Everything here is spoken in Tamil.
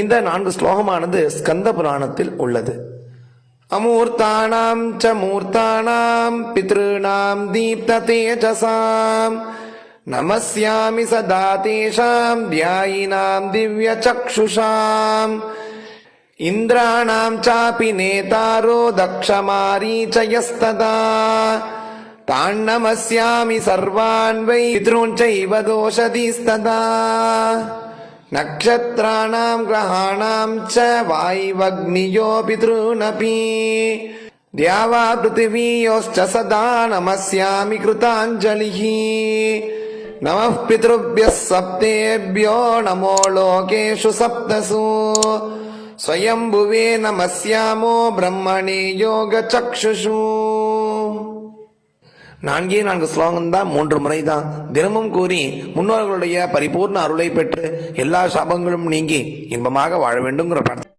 இந்த நான்கு ஸ்லோகமானது ஸ்கந்த புராணத்தில் உள்ளது. அமூர்த்தானாம் ச மூர்த்தானாம் பித்ருணாம் தீப்த தேஜசாம் நமஸ்யாமி சதா தேஷாம் தியாயினாம் திவ்ய சக்ஷுஷாம் இந்திராணாம் சாபி நேதாரோ தக்ஷமாரீச்சயஸ்ததா தான்னமஸ்யாமி சர்வான் வை பித்ருஞ்சைவ నక్షత్రాణం గ్రహాణం చ వాయువగ్నియో పితృనపి ద్యావా పృథివీయోశ్చ సదా నమస్యామి కృతాంజలి నమ పితృభ్య సప్తేభ్యో నమో లోకేషు సప్తసు స్వయంభువే నమస్యామో బ్రహ్మణే యోగ చక్షుషు நான்கே நான்கு ஸ்லோகம் தான் மூன்று முறை தான் தினமும் கூறி முன்னோர்களுடைய பரிபூர்ண அருளை பெற்று எல்லா சாபங்களும் நீங்கி இன்பமாக வாழ வேண்டுங்கிற பிரார்த்தனை.